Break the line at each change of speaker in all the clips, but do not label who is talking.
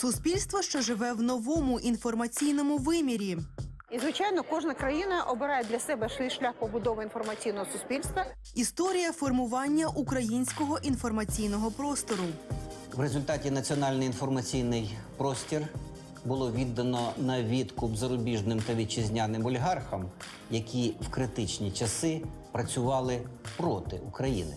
Суспільство, що живе в новому інформаційному вимірі.
І звичайно, кожна країна обирає для себе свій шлях побудови інформаційного суспільства.
Історія формування українського інформаційного простору.
В результаті національний інформаційний простір було віддано на відкуп зарубіжним та вітчизняним олігархам, які в критичні часи працювали проти України.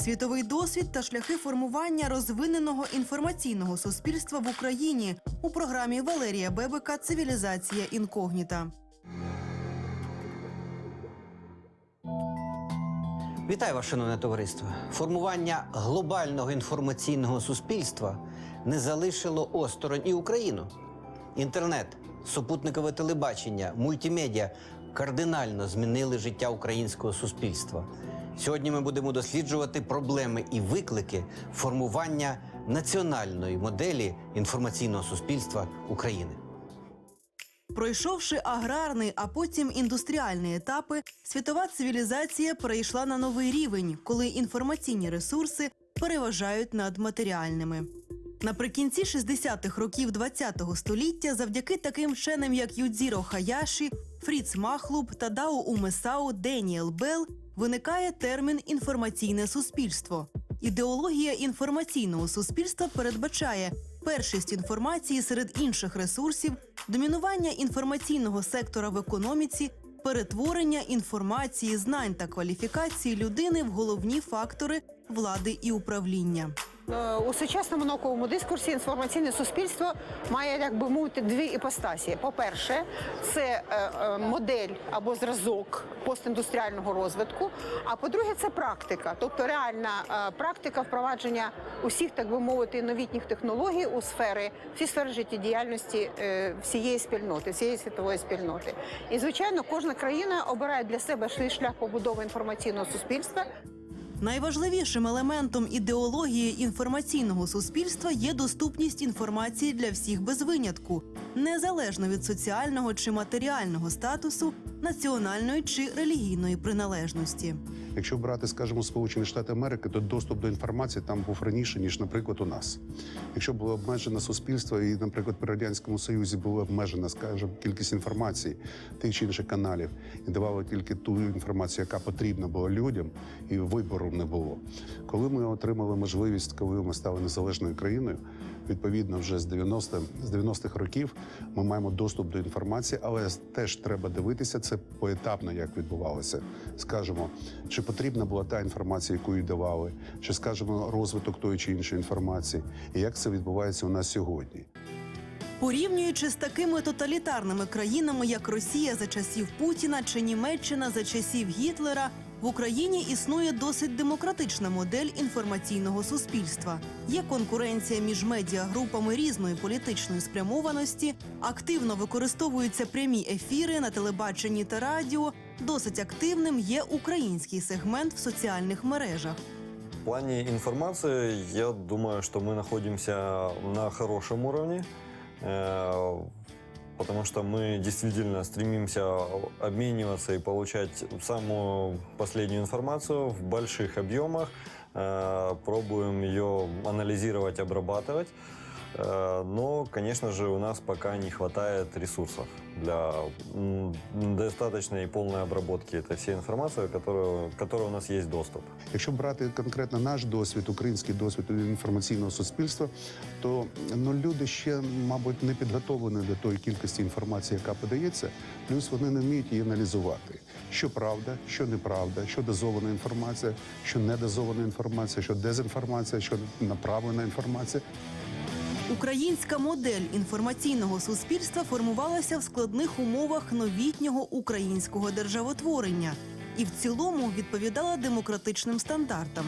Світовий досвід та шляхи формування розвиненого інформаційного суспільства в Україні у програмі Валерія Бебека Цивілізація інкогніта.
Вітаю вас, шановне товариство. Формування глобального інформаційного суспільства не залишило осторонь і Україну. Інтернет, супутникове телебачення, мультимедіа кардинально змінили життя українського суспільства. Сьогодні ми будемо досліджувати проблеми і виклики формування національної моделі інформаційного суспільства України.
Пройшовши аграрний, а потім індустріальний етапи, світова цивілізація перейшла на новий рівень, коли інформаційні ресурси переважають над матеріальними. Наприкінці 60-х років ХХ століття, завдяки таким вченим, як Юдзіро Хаяші, Фріц Махлуб та Дао Умесао Деніел Белл, виникає термін інформаційне суспільство. Ідеологія інформаційного суспільства передбачає першість інформації серед інших ресурсів, домінування інформаційного сектора в економіці, перетворення інформації, знань та кваліфікації людини в головні фактори влади і управління.
Е, У сучасному науковому дискурсі інформаційне суспільство має, як би мовити, дві іпостасі. По-перше, це е, е, модель або зразок постіндустріального розвитку. А по-друге, це практика, тобто реальна практика впровадження усіх, так би мовити, новітніх технологій у сфери, всі сфери життєдіяльності всієї спільноти, всієї світової спільноти. І звичайно, кожна країна обирає для себе шлях побудови інформаційного суспільства.
Найважливішим елементом ідеології інформаційного суспільства є доступність інформації для всіх без винятку, незалежно від соціального чи матеріального статусу, національної чи релігійної приналежності.
Якщо брати, скажімо, Сполучені Штати Америки, то доступ до інформації там був раніше, ніж, наприклад, у нас. Якщо було обмежене суспільство, і, наприклад, при радянському союзі була обмежена, скажімо, кількість інформації тих чи інших каналів, і давали тільки ту інформацію, яка потрібна була людям, і вибору не було. Коли ми отримали можливість, коли ми стали незалежною країною, відповідно, вже з 90 з 90-х років ми маємо доступ до інформації, але теж треба дивитися це поетапно, як відбувалося. Скажімо, чи потрібна була та інформація, яку їй давали, чи скажімо, розвиток тої чи іншої інформації, і як це відбувається у нас сьогодні.
Порівнюючи з такими тоталітарними країнами, як Росія за часів Путіна чи Німеччина за часів Гітлера, в Україні існує досить демократична модель інформаційного суспільства. Є конкуренція між медіагрупами різної політичної спрямованості, активно використовуються прямі ефіри на телебаченні та радіо. Досить активним є український сегмент в соціальних мережах.
В плане информации, я думаю, что мы находимся на хорошем уровне, э, потому что мы действительно стремимся обмениваться и получать самую последнюю информацию в больших объемах, э, пробуем ее анализировать, обрабатывать. Э, Но, конечно же, у нас пока не хватает ресурсов для достаточной и полной обработки этой всей информации, которую, которой у нас есть доступ.
Якщо брати конкретно наш досвід, український досвід інформаційного суспільства, то ну люди ще, мабуть, не підготовлені до тої кількості інформації, яка подається. Плюс вони не вміють її аналізувати. Що правда, що неправда, що дозована інформація, що недозована інформація, що дезінформація, що направлена інформація.
Українська модель інформаційного суспільства формувалася в складних умовах новітнього українського державотворення і в цілому відповідала демократичним стандартам.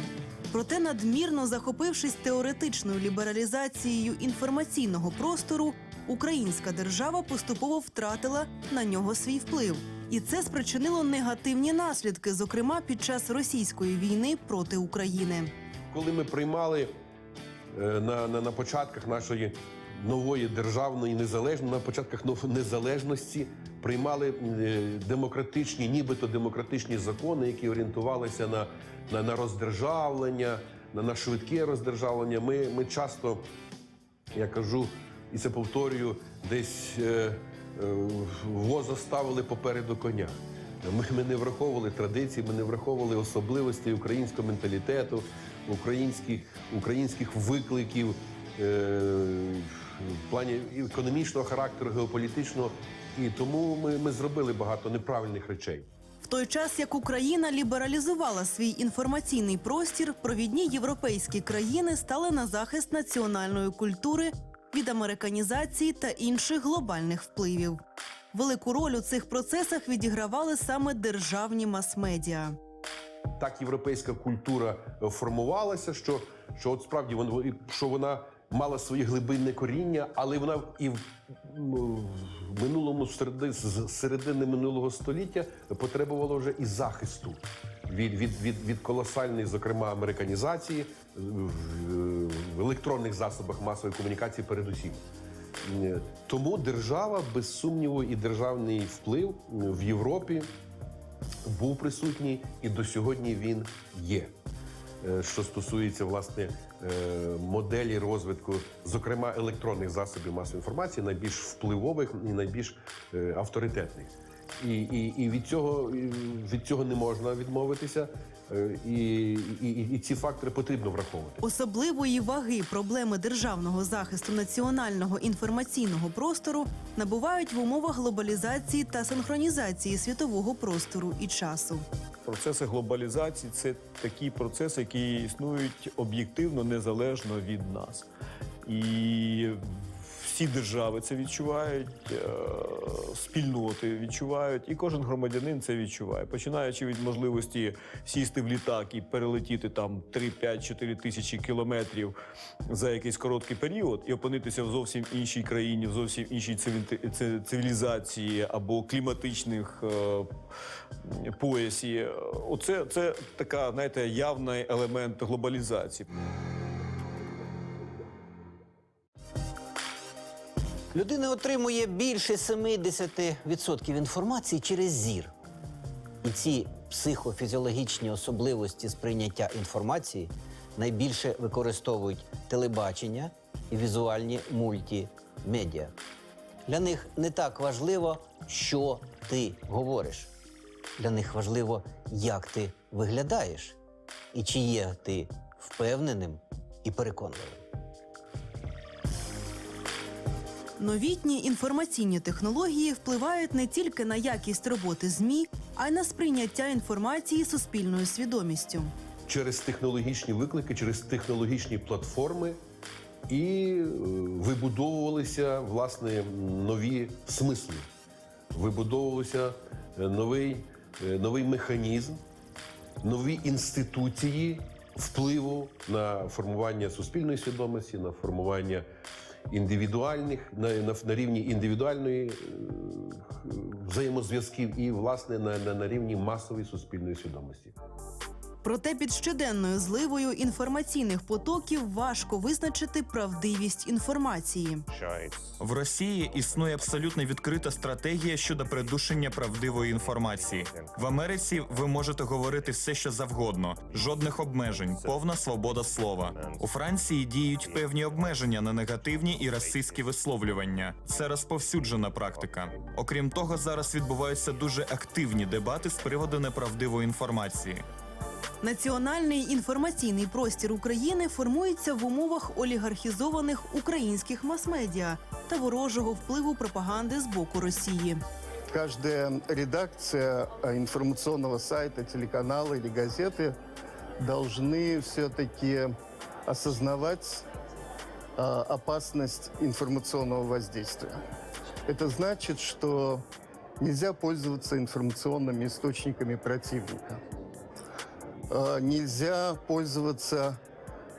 Проте, надмірно захопившись теоретичною лібералізацією інформаційного простору, українська держава поступово втратила на нього свій вплив. І це спричинило негативні наслідки, зокрема під час російської війни проти України.
коли ми приймали на, на, на початках нашої нової державної незалежної, на початках незалежності приймали е, демократичні, нібито демократичні закони, які орієнтувалися на, на, на роздержавлення, на, на швидке роздержавлення. Ми, ми часто Я кажу і це повторюю, десь е, е, воза ставили попереду коня. Ми, ми не враховували традиції, ми не враховували особливості українського менталітету, українських, українських викликів е, в плані економічного характеру, геополітичного. І тому ми, ми зробили багато неправильних речей.
В той час, як Україна лібералізувала свій інформаційний простір, провідні європейські країни стали на захист національної культури від американізації та інших глобальних впливів. Велику роль у цих процесах відігравали саме державні мас-медіа.
так європейська культура е, формувалася, що, що от справді вон- що вона мала своє глибинне коріння, але вона і в минулому середи, з середини минулого століття потребувала вже і захисту від, від, від, від колосальної, зокрема, американізації е, в електронних засобах масової комунікації, передусім. Тому держава, без сумніву, і державний вплив в Європі був присутній і до сьогодні він є. Е, Що стосується власне е, моделі розвитку, зокрема електронних засобів масової інформації, найбільш впливових і найбільш е, авторитетних. І, і, і від цього від цього не можна відмовитися, е, і, і, і, і ці фактори потрібно враховувати.
Особливої ваги проблеми державного захисту національного інформаційного простору набувають в умовах глобалізації та синхронізації світового простору і часу.
Процеси глобалізації це такі процеси, які існують об'єктивно незалежно від нас. І всі держави це відчувають, е, спільноти відчувають, і кожен громадянин це відчуває. Починаючи від можливості сісти в літак і перелетіти там 3, 5, 4 тисячі кілометрів за якийсь короткий період і опинитися в зовсім іншій країні, в зовсім іншій цивілі- цивілізації або кліматичних е, поясі. Оце це така, знаєте, явний елемент глобалізації.
Людина отримує більше 70% інформації через зір. І ці психофізіологічні особливості сприйняття інформації найбільше використовують телебачення і візуальні мультимедіа. Для них не так важливо, що ти говориш. Для них важливо, як ти виглядаєш, і чи є ти впевненим і переконливим.
Новітні інформаційні технології впливають не тільки на якість роботи ЗМІ, а й на сприйняття інформації суспільною свідомістю.
через технологічні виклики, через технологічні платформи і е, вибудовувалися власне нові смисли, вибудовувався е, новий, е, новий механізм, нові інституції впливу на формування суспільної свідомості, на формування індивідуальних на, на, на рівні індивідуальної е, взаємозв'язків і власне на, на, на рівні масової суспільної свідомості.
Проте під щоденною зливою інформаційних потоків важко визначити правдивість інформації.
В Росії існує абсолютно відкрита стратегія щодо придушення правдивої інформації. В Америці ви можете говорити все, що завгодно, жодних обмежень, повна свобода слова. У Франції діють певні обмеження на негативні і расистські висловлювання. Це розповсюджена практика. Окрім того, зараз відбуваються дуже активні дебати з приводу неправдивої інформації.
Національний інформаційний простір України формується в умовах олігархізованих українських мас-медіа та ворожого впливу пропаганди з боку Росії.
Каждая редакция э, информационного сайта, телеканала или газеты должны все-таки осознавать э, опасность информационного воздействия. Это значит, что нельзя пользоваться информационными источниками противника. Э, Нельзя пользоваться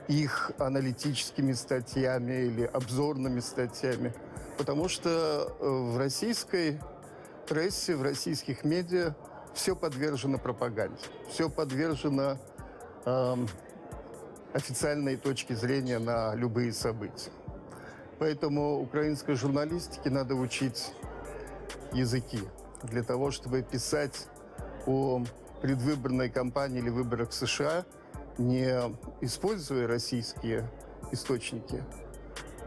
их аналитическими статьями или обзорными статьями, потому что э, в российской прессе, в российских медиа все подвержено пропаганде, все подвержено эм, официальной точки зрения на любые события. Поэтому украинской журналистике надо учить языки для того, чтобы писать о предвыборной кампании или выборах в США, не используя российские источники,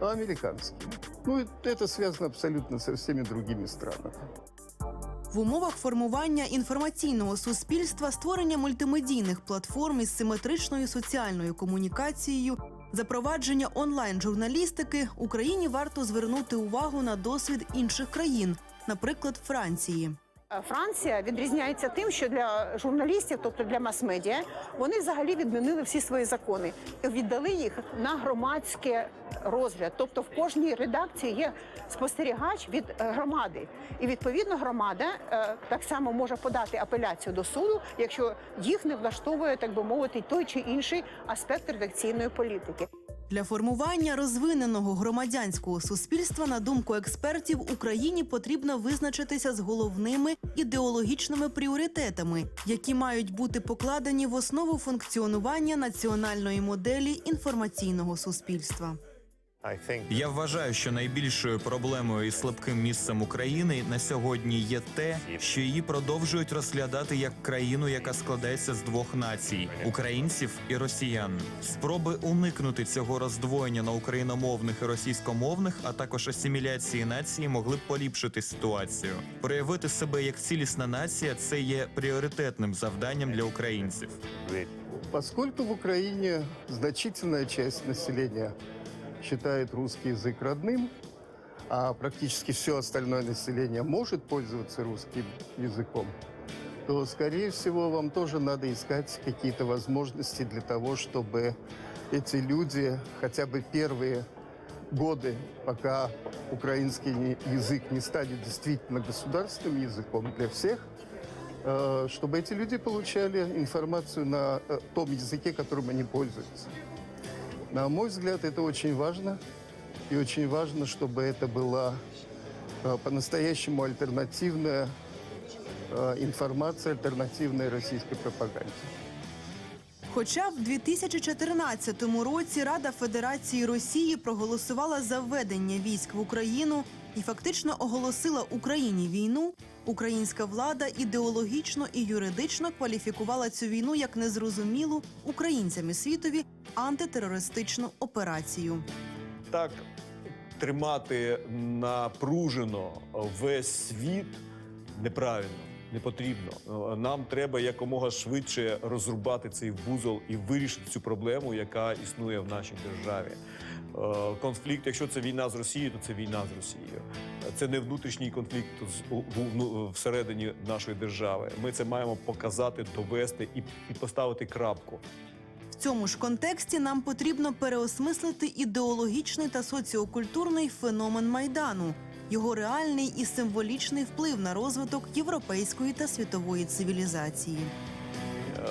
а американские. Ну, и это связано абсолютно со всеми другими странами.
В умовах формування інформаційного суспільства створення мультимедійних платформ із симетричною соціальною комунікацією, запровадження онлайн-журналістики Україні варто звернути увагу на досвід інших країн, наприклад, Франції.
Е, Франція відрізняється тим, що для журналістів, тобто для мас-медіа, вони взагалі відмінили всі свої закони і віддали їх на громадський розгляд. Тобто в кожній редакції є спостерігач від е, громади, і відповідно громада е, так само може подати апеляцію до суду, якщо їх не влаштовує, так би мовити, той чи інший аспект редакційної політики.
Для формування розвиненого громадянського суспільства, на думку експертів, Україні потрібно визначитися з головними ідеологічними пріоритетами, які мають бути покладені в основу функціонування національної моделі інформаційного суспільства.
Я вважаю, що найбільшою проблемою і слабким місцем України на сьогодні є те, що її продовжують розглядати як країну, яка складається з двох націй українців і росіян. Спроби уникнути цього роздвоєння на україномовних і російськомовних, а також асиміляції нації, могли б поліпшити ситуацію. Проявити себе як цілісна нація це є пріоритетним завданням для українців.
Поскольку в Украине значительная часть населения считает русский язык родным, а практически все остальное население может пользоваться русским языком, то, скорее всего, вам тоже надо искать какие-то возможности для того, чтобы эти люди хотя бы первые годы, пока украинский язык не станет действительно государственным языком для всех, э, чтобы эти люди получали информацию на э, том языке, которым они пользуются. На мой взгляд, это очень важно. И очень важно, чтобы это была э, по-настоящему альтернативная э, информация, альтернативной российской пропаганде.
Хоча в 2014 році Рада Федерації Росії проголосувала за введення військ в Україну і фактично оголосила Україні війну, українська влада ідеологічно і юридично кваліфікувала цю війну як незрозумілу українцям і світові антитерористичну операцію.
Так тримати напружено весь світ неправильно. Не потрібно. Нам треба якомога швидше розрубати цей вузол і вирішити цю проблему, яка існує в нашій державі. Е, Конфлікт, якщо це війна з Росією, то це війна з Росією. Це не внутрішній конфлікт всередині нашої держави. Ми це маємо показати, довести і, і поставити крапку.
В цьому ж контексті нам потрібно переосмислити ідеологічний та соціокультурний феномен майдану, його реальний і символічний вплив на розвиток європейської та світової цивілізації.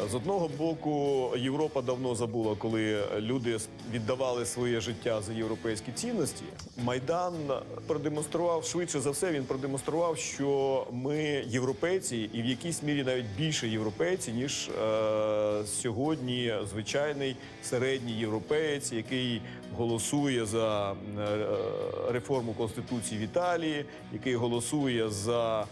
Е, З одного боку, Європа давно забула, коли люди віддавали своє життя за європейські цінності. Майдан продемонстрував швидше за все. Він продемонстрував, що ми європейці, і в якійсь мірі навіть більше європейці, ніж е, сьогодні звичайний середній європеєць, який голосує за е, реформу конституції в Італії, який голосує за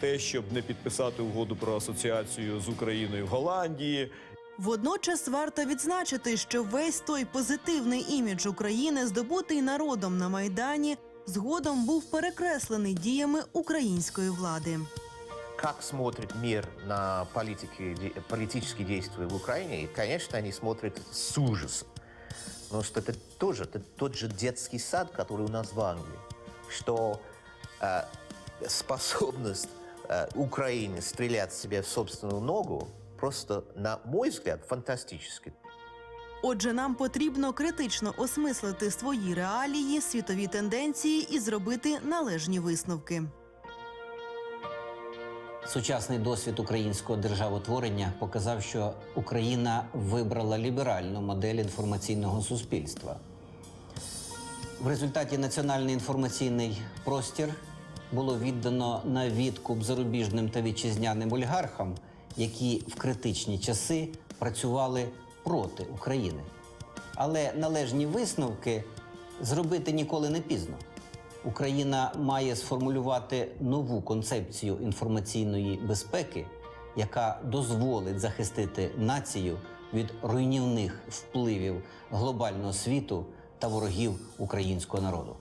те, щоб не підписати угоду про асоціацію з Україною в Голландії.
Водночас варто відзначити, що весь той позитивний імідж України, здобутий народом на майдані, згодом був перекреслений діями української влади.
как смотрит мир на политики, де- политические действия в Украине, и, конечно, они смотрят с ужасом. Потому что это тоже это тот же детский сад, который у нас в Англии, что э, способность э, Украины стрелять себе в собственную ногу просто, на мой взгляд, фантастически.
Отже, нам потрібно критично осмислити свої реалії, світові тенденції і зробити належні висновки.
Сучасний досвід українського державотворення показав, що Україна вибрала ліберальну модель інформаційного суспільства. В результаті національний інформаційний простір було віддано на відкуп зарубіжним та вітчизняним олігархам, які в критичні часи працювали проти України. Але належні висновки зробити ніколи не пізно. Україна має сформулювати нову концепцію інформаційної безпеки, яка дозволить захистити націю від руйнівних впливів глобального світу та ворогів українського народу.